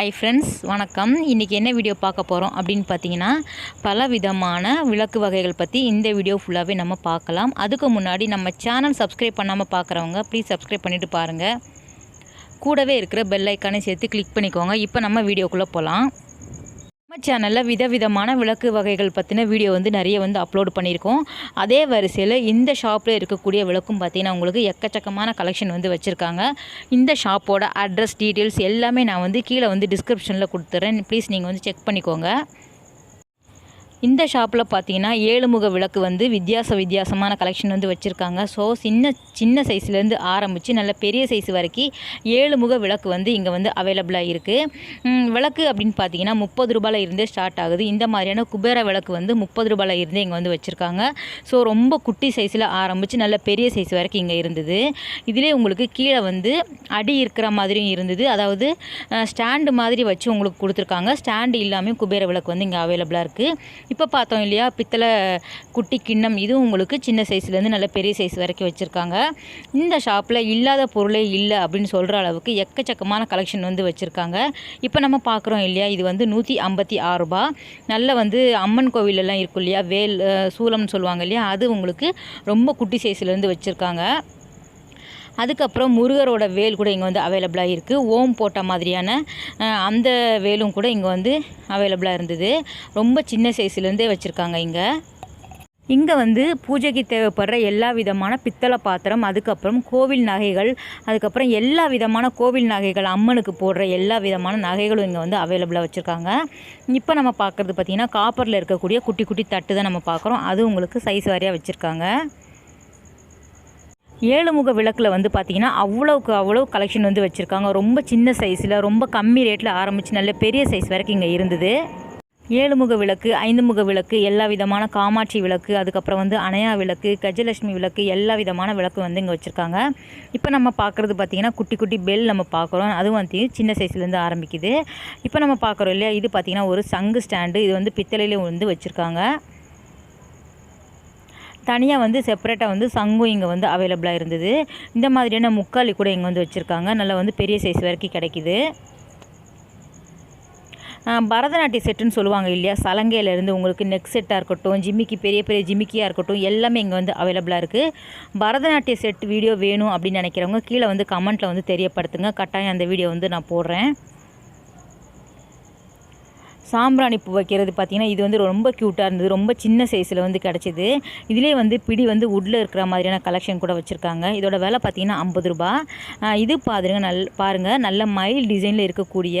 Hi friends வணக்கம். இன்றைக்கி என்ன வீடியோ பார்க்க போகிறோம் அப்படின்னு பார்த்தீங்கன்னா பல விதமான விளக்கு வகைகள் பற்றி இந்த வீடியோ ஃபுல்லாகவே நம்ம பார்க்கலாம். அதுக்கு முன்னாடி நம்ம சேனல் சப்ஸ்கிரைப் பண்ணாமல் பார்க்குறவங்க ப்ளீஸ் சப்ஸ்கிரைப் பண்ணிவிட்டு பாருங்கள் கூடவே இருக்கிற பெல் ஐக்கானே சேர்த்து கிளிக் பண்ணிக்கோங்க. இப்போ நம்ம வீடியோக்குள்ளே போகலாம் சேனலில் விதவிதமான விளக்கு வகைகள் பற்றின வீடியோ வந்து நிறைய வந்து அப்லோட் பண்ணியிருக்கோம். அதே வரிசையில் இந்த ஷாப்பில் இருக்கக்கூடிய விளக்கும் பார்த்தீங்கன்னா உங்களுக்கு எக்கச்சக்கமான கலெக்ஷன் வந்து வச்சுருக்காங்க. இந்த ஷாப்போட அட்ரஸ் டீட்டெயில்ஸ் எல்லாமே நான் வந்து கீழே வந்து டிஸ்கிரிப்ஷனில் கொடுத்துட்றேன் ப்ளீஸ் நீங்கள் வந்து செக் பண்ணிக்கோங்க. இந்த ஷாப்பில் பார்த்தீங்கன்னா ஏழுமுக விளக்கு வந்து வித்தியாச வித்தியாசமான கலெக்ஷன் வந்து வச்சுருக்காங்க. ஸோ சின்ன சின்ன சைஸ்லேருந்து ஆரம்பித்து நல்ல பெரிய சைஸ் வரைக்கும் ஏழுமுக விளக்கு வந்து இங்கே வந்து அவைலபிளாக இருக்குது விளக்கு அப்படின்னு பார்த்தீங்கன்னா முப்பது ரூபாயில் இருந்தே ஸ்டார்ட் ஆகுது. இந்த மாதிரியான குபேர விளக்கு வந்து முப்பது ரூபாயில் இருந்தே இங்கே வந்து வச்சுருக்காங்க. ஸோ ரொம்ப குட்டி சைஸில் ஆரம்பித்து நல்ல பெரிய சைஸ் வரைக்கும் இங்கே இருந்தது. இதிலே உங்களுக்கு கீழே வந்து அடி இருக்கிற மாதிரியும் இருந்தது. அதாவது ஸ்டாண்டு மாதிரி வச்சு உங்களுக்கு கொடுத்துருக்காங்க. ஸ்டாண்டு இல்லாமல் குபேர விளக்கு வந்து இங்கே அவைலபிளாக இருக்குது இப்போ பார்த்தோம் இல்லையா? பித்தளை குட்டி கிண்ணம் இதுவும் உங்களுக்கு சின்ன சைஸ்லேருந்து நல்ல பெரிய சைஸ் வரைக்கும் வச்சுருக்காங்க. இந்த ஷாப்பில் இல்லாத பொருளே இல்லை அப்படின்னு சொல்கிற அளவுக்கு எக்கச்சக்கமான கலெக்ஷன் வந்து வச்சுருக்காங்க. இப்போ நம்ம பார்க்குறோம் இல்லையா? இது வந்து நூற்றி ஐம்பத்தி ஆறு ரூபா. நல்ல வந்து அம்மன் கோவிலெல்லாம் இருக்கும் இல்லையா? வேல் சூலம்னு சொல்லுவாங்க இல்லையா? அது உங்களுக்கு ரொம்ப குட்டி சைஸ்லேருந்து வச்சுருக்காங்க. அதுக்கப்புறம் முருகரோட வேல் கூட இங்கே வந்து அவைலபிளாக இருக்குது ஓம் போட்ட மாதிரியான அந்த வேலும் கூட இங்கே வந்து அவைலபிளாக இருந்தது. ரொம்ப சின்ன சைஸ்லேருந்தே வச்சுருக்காங்க இங்கே. இங்கே வந்து பூஜைக்கு தேவைப்படுற எல்லா விதமான பித்தளை பாத்திரம் அதுக்கப்புறம் கோவில் நகைகள் அதுக்கப்புறம் எல்லா விதமான கோவில் நகைகள் அம்மனுக்கு போடுற எல்லா விதமான நகைகளும் இங்கே வந்து அவைலபிளாக வச்சுருக்காங்க. இப்போ நம்ம பார்க்குறது பார்த்திங்கன்னா காப்பரில் இருக்கக்கூடிய குட்டி குட்டி தட்டு தான் நம்ம பார்க்குறோம் அது உங்களுக்கு சைஸ் வாரியாக வச்சுருக்காங்க. ஏழுமுக விளக்கில் வந்து பார்த்திங்கன்னா அவ்வளோக்கு அவ்வளோ கலெக்ஷன் வந்து வச்சுருக்காங்க. ரொம்ப சின்ன சைஸில் ரொம்ப கம்மி ரேட்டில் ஆரம்பித்து நல்ல பெரிய சைஸ் வரைக்கும் இங்கே இருந்தது. ஏழுமுக விளக்கு ஐந்து முக விளக்கு எல்லா விதமான காமாட்சி விளக்கு அதுக்கப்புறம் வந்து அணையா விளக்கு கஜலட்சுமி விளக்கு எல்லா விதமான விளக்கு வந்து இங்கே வச்சுருக்காங்க. இப்போ நம்ம பார்க்குறது பார்த்திங்கன்னா குட்டி குட்டி பெல் நம்ம பார்க்குறோம் அதுவும் வந்து சின்ன சைஸ்லேருந்து ஆரம்பிக்குது. இப்போ நம்ம பார்க்குறோம் இல்லையா? இது பார்த்திங்கன்னா ஒரு சங்கு ஸ்டாண்டு இது வந்து பித்தளையிலே வந்து வச்சுருக்காங்க. தனியாக வந்து செப்பரேட்டாக வந்து சங்கும் இங்கே வந்து அவைலபிளாக இருந்தது. இந்த மாதிரியான முக்காலி கூட இங்கே வந்து வச்சுருக்காங்க. நல்லா வந்து பெரிய சைஸ் வரைக்கும் கிடைக்குது. பரதநாட்டிய செட்டுன்னு சொல்லுவாங்க இல்லையா? சலங்கையிலேருந்து உங்களுக்கு நெக் செட்டாக இருக்கட்டும் ஜிம்மிக்கு பெரிய பெரிய ஜிமிக்கியாக இருக்கட்டும் எல்லாமே இங்கே வந்து அவைலபிளாக இருக்குது பரதநாட்டிய செட் வீடியோ வேணும் அப்படின்னு நினைக்கிறவங்க கீழே வந்து கமெண்ட்டில் வந்து தெரியப்படுத்துங்க. கட்டாயம் அந்த வீடியோ வந்து நான் போடுறேன். சாம்பிராணி பூ வைக்கிறது பார்த்திங்கன்னா இது வந்து ரொம்ப க்யூட்டாக இருந்தது. ரொம்ப சின்ன சைஸில் வந்து கிடச்சிது. இதிலே வந்து பிடி வந்து உட்டில் இருக்கிற மாதிரியான கலெக்ஷன் கூட வச்சுருக்காங்க. இதோட விலை பார்த்திங்கன்னா ஐம்பது ரூபா. இது பாருங்க நல் பாருங்கள் நல்ல மயில் டிசைனில் இருக்கக்கூடிய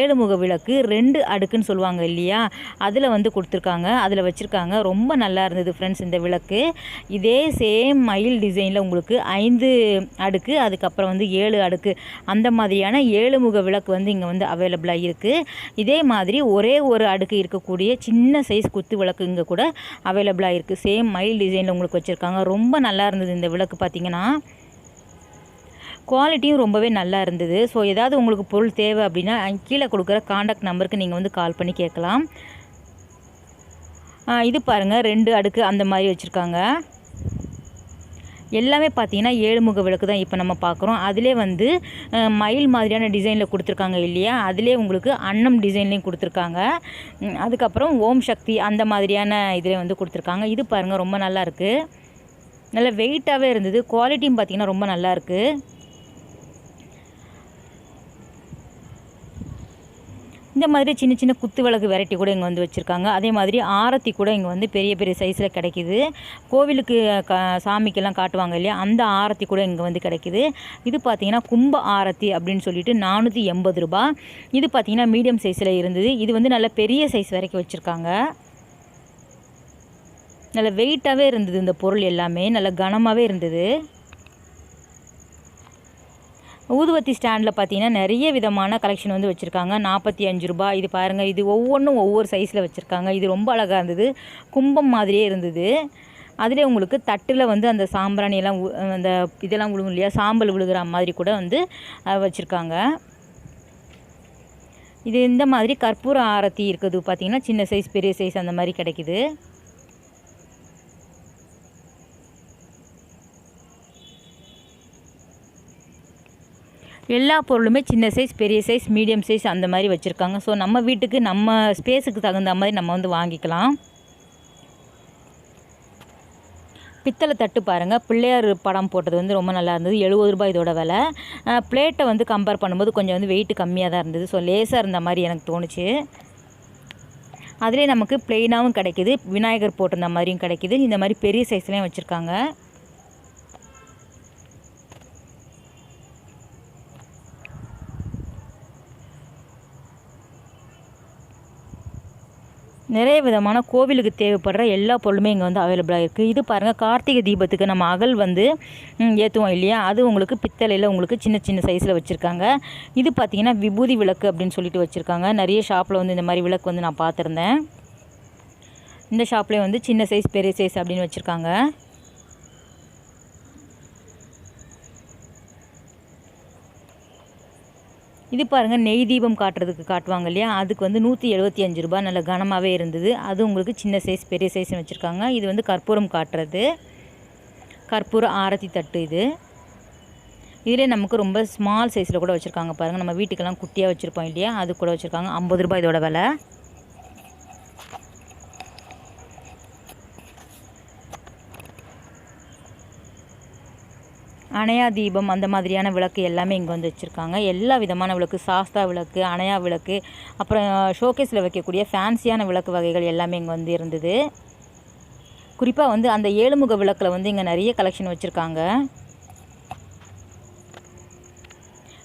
ஏழுமுக விளக்கு ரெண்டு அடுக்குன்னு சொல்லுவாங்க இல்லையா? அதில் வந்து கொடுத்துருக்காங்க. அதில் வச்சுருக்காங்க. ரொம்ப நல்லா இருந்தது ஃப்ரெண்ட்ஸ் இந்த விளக்கு. இதே சேம் மயில் டிசைனில் உங்களுக்கு ஐந்து அடுக்கு அதுக்கப்புறம் வந்து ஏழு அடுக்கு. அந்த மாதிரியான ஏழுமுக விளக்கு வந்து இங்கே வந்து அவைலபிளாக இருக்குது இதே மாதிரி ஒரே ஒரு அடுக்கு இருக்கக்கூடிய சின்ன சைஸ் குத்து விளக்கு இங்கே கூட அவைலபிளாக இருக்குது சேம் மயில் டிசைனில் உங்களுக்கு வச்சுருக்காங்க. ரொம்ப நல்லா இருந்தது இந்த விளக்கு பார்த்தீங்கன்னா குவாலிட்டியும் ரொம்பவே நல்லா இருந்தது. ஸோ ஏதாவது உங்களுக்கு பொருள் தேவை அப்படின்னா கீழே கொடுக்குற காண்டாக்ட் நம்பருக்கு நீங்கள் வந்து கால் பண்ணி கேட்கலாம். இது பாருங்கள் ரெண்டு அடுக்கு அந்த மாதிரி வச்சுருக்காங்க. எல்லாமே பார்த்தீங்கன்னா ஏழுமுக விளக்கு தான் இப்போ நம்ம பார்க்குறோம். அதிலே வந்து மயில் மாதிரியான டிசைனில் கொடுத்துருக்காங்க இல்லையா? அதிலே உங்களுக்கு அன்னம் டிசைன்லேயும் கொடுத்துருக்காங்க. அதுக்கப்புறம் ஓம் சக்தி அந்த மாதிரியான இதில் வந்து கொடுத்துருக்காங்க. இது பாருங்கள் ரொம்ப நல்லா இருக்குது நல்ல வெயிட்டாகவே இருந்தது. குவாலிட்டியும் பார்த்தீங்கன்னா ரொம்ப நல்லா இந்த மாதிரி சின்ன சின்ன குத்து விளக்கு வெரைட்டி கூட இங்கே வந்து வச்சுருக்காங்க. அதே மாதிரி ஆரத்தி கூட இங்கே வந்து பெரிய பெரிய சைஸில் கிடைக்கிது. கோவிலுக்கு க சாமிக்கெல்லாம் காட்டுவாங்க இல்லையா? அந்த ஆரத்தி கூட இங்கே வந்து கிடைக்கிது. இது பார்த்திங்கன்னா கும்ப ஆரத்தி அப்படின்னு சொல்லிட்டு நானூற்றி எண்பது ரூபா. இது பார்த்திங்கன்னா மீடியம் சைஸில் இருந்தது. இது வந்து நல்ல பெரிய சைஸ் வரைக்கும் வச்சுருக்காங்க. நல்ல வெயிட்டாகவே இருந்தது இந்த பொருள் எல்லாமே. நல்ல கனமாகவே இருந்தது. ஊதுவத்தி ஸ்டாண்டில் பார்த்தீங்கன்னா நிறைய விதமான கலெக்ஷன் வந்து வச்சுருக்காங்க. நாற்பத்தி அஞ்சு ரூபாய். இது பாருங்கள் இது ஒவ்வொன்றும் ஒவ்வொரு சைஸில் வச்சுருக்காங்க. இது ரொம்ப அழகாக இருந்தது. கும்பம் மாதிரியே இருந்தது. அதிலே உங்களுக்கு தட்டில் வந்து அந்த சாம்பிராணி எல்லாம் உ- அந்த இதெல்லாம் விழுகும் இல்லையா? சாம்பல் விழுகிற மாதிரி கூட வந்து வச்சுருக்காங்க. இது இந்த மாதிரி கற்பூர ஆரத்தி இருக்குது பார்த்தீங்கன்னா சின்ன சைஸ் பெரிய சைஸ் அந்த மாதிரி கிடைக்குது. எல்லா பொருளுமே சின்ன சைஸ் பெரிய சைஸ் மீடியம் சைஸ் அந்த மாதிரி வச்சுருக்காங்க. ஸோ நம்ம வீட்டுக்கு நம்ம ஸ்பேஸுக்கு தகுந்த மாதிரி நம்ம வந்து வாங்கிக்கலாம். பித்தளை தட்டு பாருங்கள் பிள்ளையார் படம் போட்டது வந்து ரொம்ப நல்லா இருந்தது. எழுபது ரூபாய் இதோட விலை. பிளேட்டை வந்து கம்பேர் பண்ணும்போது கொஞ்சம் வந்து வெயிட் கம்மியாக தான் இருந்தது. ஸோ லேசாக இருந்த மாதிரி எனக்கு தோணுச்சு. அதிலே நமக்கு பிளெயினாகவும் கிடைக்கிது. விநாயகர் போட்டிருந்த மாதிரியும் கிடைக்கிது. இந்த மாதிரி பெரிய சைஸ்லேயும் வச்சுருக்காங்க. நிறைய விதமான கோவிலுக்கு தேவைப்படுற எல்லா பொருளுமே இங்கே வந்து அவைலபிளாக இருக்குது இது பாருங்கள் கார்த்திகை தீபத்துக்கு நம்ம அகல் வந்து ஏற்றுவோம் இல்லையா? அது உங்களுக்கு பித்தளையில் உங்களுக்கு சின்ன சின்ன சைஸில் வச்சுருக்காங்க. இது பார்த்திங்கன்னா விபூதி விளக்கு அப்படின்னு சொல்லிட்டு வச்சுருக்காங்க. நிறைய ஷாப்பில் வந்து இந்த மாதிரி விளக்கு வந்து நான் பார்த்துருந்தேன். இந்த ஷாப்லேயே வந்து சின்ன சைஸ் பெரிய சைஸ் அப்படின்னு வச்சுருக்காங்க. இது பாருங்கள் நெய் தீபம் காட்டுறதுக்கு காட்டுவாங்க இல்லையா? அதுக்கு வந்து நூற்றி எழுபத்தி அஞ்சு ரூபாய். நல்ல கனமாகவே இருந்தது. அது உங்களுக்கு சின்ன சைஸ் பெரிய சைஸ்னு வச்சுருக்காங்க. இது வந்து கற்பூரம் காட்டுறது. கற்பூர ஆரத்தி தட்டு இது. இதிலே நமக்கு ரொம்ப ஸ்மால் சைஸில் கூட வச்சுருக்காங்க பாருங்கள் நம்ம வீட்டுக்கெல்லாம் குட்டியாக வச்சுருப்போம் இல்லையா? அது கூட வச்சுருக்காங்க. ஐம்பது ரூபாய் இதோட விலை. அணையா தீபம் அந்த மாதிரியான விளக்கு எல்லாமே இங்கே வந்து வச்சுருக்காங்க. எல்லா விதமான விளக்கு சாஸ்தா விளக்கு அணையா விளக்கு அப்புறம் ஷோகேஸில் வைக்கக்கூடிய ஃபேன்சியான விளக்கு வகைகள் எல்லாமே இங்கே வந்து இருந்தது. குறிப்பாக வந்து அந்த ஏழுமுக விளக்கில் வந்து இங்கே நிறைய கலெக்ஷன் வச்சுருக்காங்க.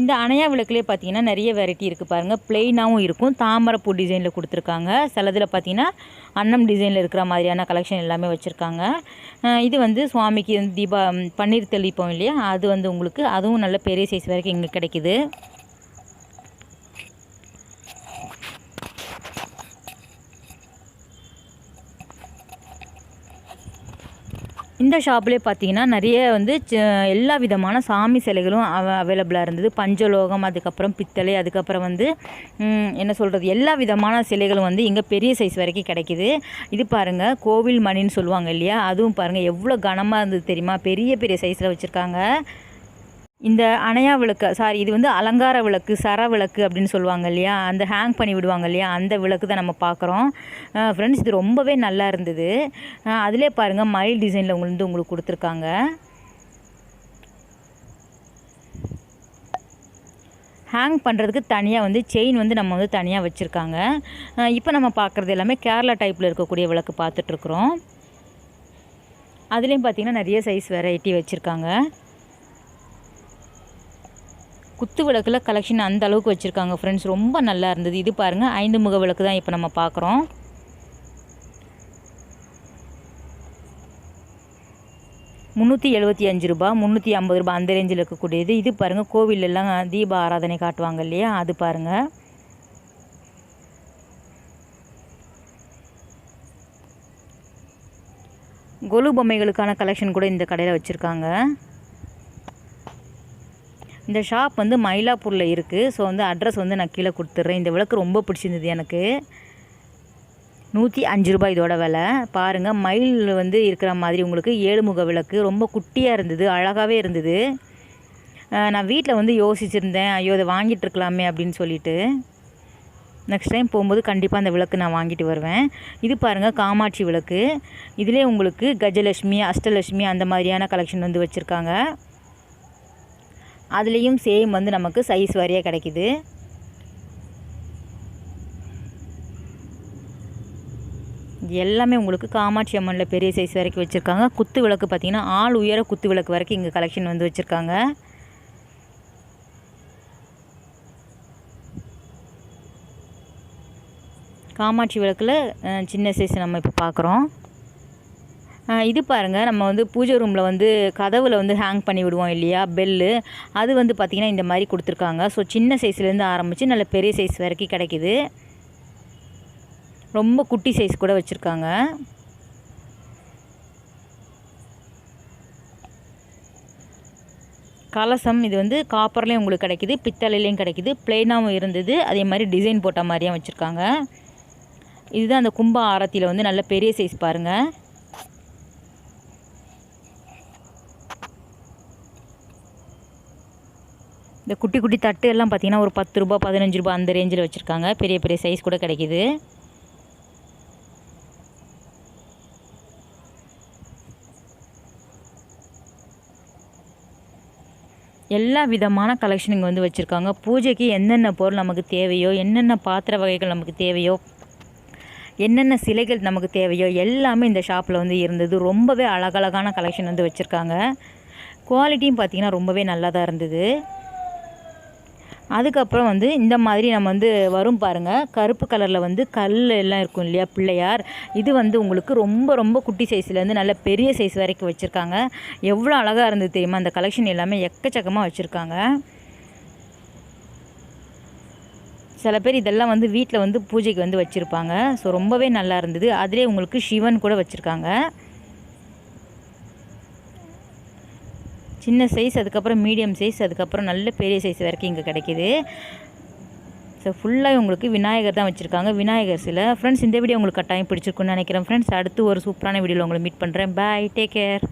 இந்த அணையா விளக்குலேயே பார்த்தீங்கன்னா நிறைய வெரைட்டி இருக்குது பாருங்கள் பிளெயினாகவும் இருக்கும். தாமரைப்பூ டிசைனில் கொடுத்துருக்காங்க. சிலதில் பார்த்தீங்கன்னா அன்னம் டிசைனில் இருக்கிற மாதிரியான கலெக்ஷன் எல்லாமே வச்சுருக்காங்க. இது வந்து சுவாமிக்கு தீபா பன்னீர் தெளிப்போம் இல்லையா? அது வந்து உங்களுக்கு அதுவும் நல்ல பெரிய சைஸ் வரைக்கும் இங்கே கிடைக்கிது. இந்த ஷாப்லேயே பார்த்தீங்கன்னா நிறைய வந்து எல்லா விதமான சாமி சிலைகளும் அவ அவைலபிளாக இருந்தது. பஞ்சலோகம் அதுக்கப்புறம் பித்தளை அதுக்கப்புறம் வந்து என்ன சொல்கிறது எல்லா விதமான சிலைகளும் வந்து இங்கே பெரிய சைஸ் வரைக்கும் கிடைக்கிது. இது பாருங்கள் கோவில் மணின்னு சொல்லுவாங்க இல்லையா? அதுவும் பாருங்கள் எவ்வளோ கனமாக இருந்தது தெரியுமா? பெரிய பெரிய சைஸில் வச்சுருக்காங்க. இந்த அணையா விளக்கு சாரி இது வந்து அலங்கார விளக்கு சர விளக்கு அப்படின்னு சொல்லுவாங்க இல்லையா? அந்த ஹேங் பண்ணி விடுவாங்க இல்லையா? அந்த விளக்கு தான் நம்ம பார்க்குறோம். ஃப்ரெண்ட்ஸ் இது ரொம்பவே நல்லா இருந்தது. அதிலே பாருங்கள் மயில் டிசைனில் உங்களுக்கு உங்களுக்கு கொடுத்துருக்காங்க. ஹேங் பண்ணுறதுக்கு தனியாக வந்து செயின் வந்து நம்ம வந்து தனியாக வச்சுருக்காங்க. இப்போ நம்ம பார்க்குறது எல்லாமே கேரளா டைப்பில் இருக்கக்கூடிய விளக்கு பார்த்துட்ருக்குறோம் அதுலேயும் பார்த்திங்கன்னா நிறைய சைஸ் வெரைட்டி வச்சுருக்காங்க. குத்து விளக்கில் கலெக்ஷன் அந்த அளவுக்கு வச்சுருக்காங்க ஃப்ரெண்ட்ஸ் ரொம்ப நல்லா இருந்தது. இது பாருங்கள் ஐந்து முக விளக்கு தான் இப்போ நம்ம பார்க்குறோம் முந்நூற்றி எழுபத்தி அஞ்சு ரூபா முந்நூற்றி ஐம்பது ரூபா அந்த ரேஞ்சில் இருக்கக்கூடியது. இது பாருங்கள் கோவிலெல்லாம் தீப ஆராதனை காட்டுவாங்க இல்லையா? அது பாருங்கள் கொலு பொம்மைகளுக்கான கலெக்ஷன் கூட இந்த கடையில் வச்சுருக்காங்க. இந்த ஷாப் வந்து மயிலாப்பூரில் இருக்குது ஸோ வந்து அட்ரஸ் வந்து நான் கீழே கொடுத்துட்றேன் இந்த விளக்கு ரொம்ப பிடிச்சிருந்தது எனக்கு. நூற்றி அஞ்சு ரூபாய் இதோட விலை. பாருங்கள் மயில் வந்து இருக்கிற மாதிரி உங்களுக்கு ஏழுமுக விளக்கு. ரொம்ப குட்டியாக இருந்தது அழகாகவே இருந்தது. நான் வீட்டில் வந்து யோசிச்சுருந்தேன். ஐயோ அதை வாங்கிட்டு இருக்கலாமே அப்படின்னு சொல்லிட்டு. நெக்ஸ்ட் டைம் போகும்போது கண்டிப்பாக அந்த விளக்கு நான் வாங்கிட்டு வருவேன். இது பாருங்கள் காமாட்சி விளக்கு. இதிலே உங்களுக்கு கஜலட்சுமி அஷ்டலட்சுமி அந்த மாதிரியான கலெக்ஷன் வந்து வச்சுருக்காங்க. அதுலேயும் சேம் வந்து நமக்கு சைஸ் வரையாக கிடைக்கிது. எல்லாமே உங்களுக்கு காமாட்சி அம்மனில் பெரிய சைஸ் வரைக்கும் வச்சுருக்காங்க. குத்து விளக்கு பார்த்திங்கன்னா ஆள் உயர குத்து விளக்கு வரைக்கும் இங்கே கலெக்ஷன் வந்து வச்சுருக்காங்க. காமாட்சி விளக்கில் சின்ன சைஸ் நம்ம இப்போ பார்க்குறோம் இது பாருங்கள் நம்ம வந்து பூஜை ரூமில் வந்து கதவில் வந்து ஹேங் பண்ணி விடுவோம் இல்லையா? பெல்லு அது வந்து பார்த்திங்கன்னா இந்த மாதிரி கொடுத்துருக்காங்க. ஸோ சின்ன சைஸ்லேருந்து ஆரம்பித்து நல்ல பெரிய சைஸ் வரைக்கும் கிடைக்கிது. ரொம்ப குட்டி சைஸ் கூட வச்சுருக்காங்க. கலசம் இது வந்து காப்பர்லேயும் உங்களுக்கு கிடைக்கிது பித்தளையிலையும் கிடைக்கிது பிளெயினாகவும் இருந்தது. அதே மாதிரி டிசைன் போட்ட மாதிரியும் வச்சுருக்காங்க. இதுதான் அந்த கும்ப ஆரத்தியில் வந்து நல்ல பெரிய சைஸ் பாருங்கள் இந்த குட்டி குட்டி தட்டு எல்லாம் பார்த்தீங்கன்னா ஒரு பத்து ரூபா பதினஞ்சு ரூபா அந்த ரேஞ்சில் வச்சுருக்காங்க. பெரிய பெரிய சைஸ் கூட கிடைக்கிது. எல்லா விதமான கலெக்ஷன் இங்கே வந்து வச்சுருக்காங்க. பூஜைக்கு என்னென்ன பொருள் நமக்கு தேவையோ என்னென்ன பாத்திர வகைகள் நமக்கு தேவையோ என்னென்ன சிலைகள் நமக்கு தேவையோ எல்லாமே இந்த ஷாப்பில் வந்து இருந்தது. ரொம்பவே அழகழகான கலெக்ஷன் வந்து வச்சுருக்காங்க. குவாலிட்டியும் பார்த்திங்கன்னா ரொம்பவே நல்லா தான் இருந்தது. அதுக்கப்புறம் வந்து இந்த மாதிரி நம்ம வந்து வரும் பாருங்கள் கருப்பு கலரில் வந்து கல் எல்லாம் இருக்கும் இல்லையா பிள்ளையார்? இது வந்து உங்களுக்கு ரொம்ப ரொம்ப குட்டி சைஸ்லேருந்து நல்ல பெரிய சைஸ் வரைக்கும் வச்சுருக்காங்க. எவ்வளோ அழகாக இருந்தது தெரியுமா? அந்த கலெக்ஷன் எல்லாமே எக்கச்சக்கமாக வச்சுருக்காங்க. சில பேர் இதெல்லாம் வந்து வீட்டில் வந்து பூஜைக்கு வந்து வச்சுருப்பாங்க. ஸோ ரொம்பவே நல்லா இருந்தது. அதிலே உங்களுக்கு சிவன் கூட வச்சுருக்காங்க. சின்ன சைஸ் அதுக்கப்புறம் மீடியம் சைஸ் அதுக்கப்புறம் நல்ல பெரிய சைஸ் வரைக்கும் இங்கே கிடைக்கிது. ஸோ ஃபுல்லாக உங்களுக்கு விநாயகர் தான் வச்சுருக்காங்க. விநாயகர் சில. ஃப்ரெண்ட்ஸ் இந்த வீடியோ உங்களுக்கு கட்டாயம் பிடிச்சிருக்குன்னு நினைக்கிறேன். ஃப்ரெண்ட்ஸ் அடுத்து ஒரு சூப்பரான வீடியோவில் உங்களை மீட் பண்ணுறேன் பாய் டேக் கேர்